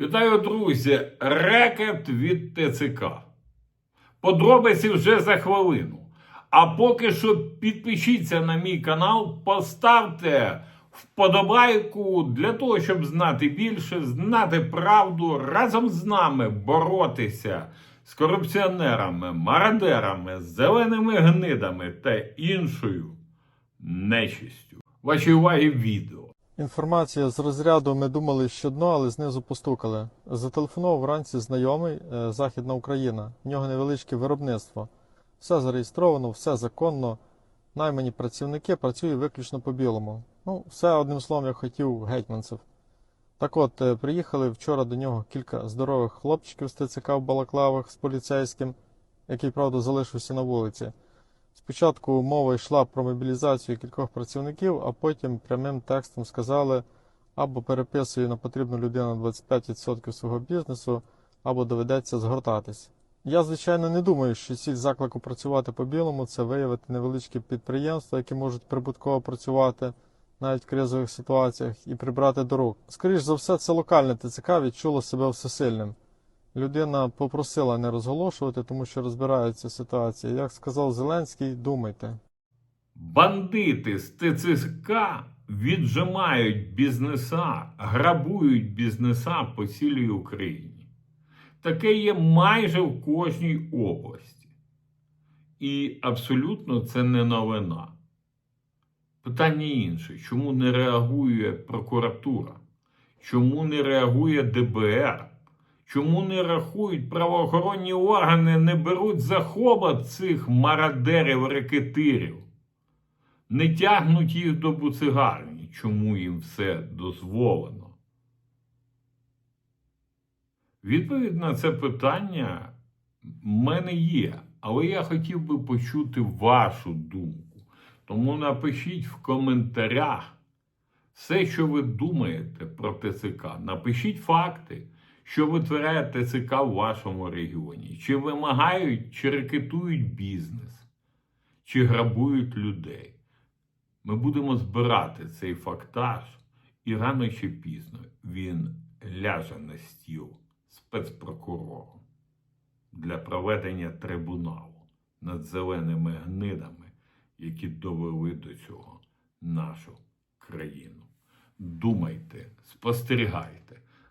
Вітаю, друзі! Рекет від ТЦК. Подробиці вже за хвилину. А поки що підпишіться на мій канал, поставте вподобайку для того, щоб знати більше, знати правду, разом з нами боротися з корупціонерами, мародерами, зеленими гнидами та іншою нечистю. Вашій увазі відео. Інформація з розряду ми думали, що дно, але знизу постукали. Зателефонував вранці знайомий е, Західна Україна. В нього невеличке виробництво. Все зареєстровано, все законно. Наймані працівники працює виключно по білому. Ну, все одним словом, я хотів гетьманцев. Так от, е, приїхали вчора до нього кілька здорових хлопчиків з ТЦК в балаклавах з поліцейським, який, правда, залишився на вулиці. Спочатку мова йшла про мобілізацію кількох працівників, а потім прямим текстом сказали або переписує на потрібну людину 25% свого бізнесу, або доведеться згортатись. Я, звичайно, не думаю, що ціль заклику працювати по білому це виявити невеличкі підприємства, які можуть прибутково працювати навіть в кризових ситуаціях, і прибрати до рук. Скоріш за все, це локальне ТЦК відчуло себе всесильним. Людина попросила не розголошувати, тому що розбирається ситуація. Як сказав Зеленський, думайте. Бандити з ТЦК віджимають бізнеса, грабують бізнеса по цілій Україні. Таке є майже в кожній області. І абсолютно це не новина. Питання інше: чому не реагує прокуратура? Чому не реагує ДБР? Чому не рахують правоохоронні органи, не беруть за хобот цих мародерів-рекетирів? Не тягнуть їх до буцигарні, чому їм все дозволено? Відповідь на це питання в мене є, але я хотів би почути вашу думку. Тому напишіть в коментарях все, що ви думаєте про ТЦК. Напишіть факти, що витворяє ТЦК в вашому регіоні. Чи вимагають, чи рекетують бізнес, чи грабують людей. Ми будемо збирати цей фактаж, і рано чи пізно він ляже на стіл спецпрокурору для проведення трибуналу над зеленими гнидами, які довели до цього нашу країну. Думайте, спостерігайте,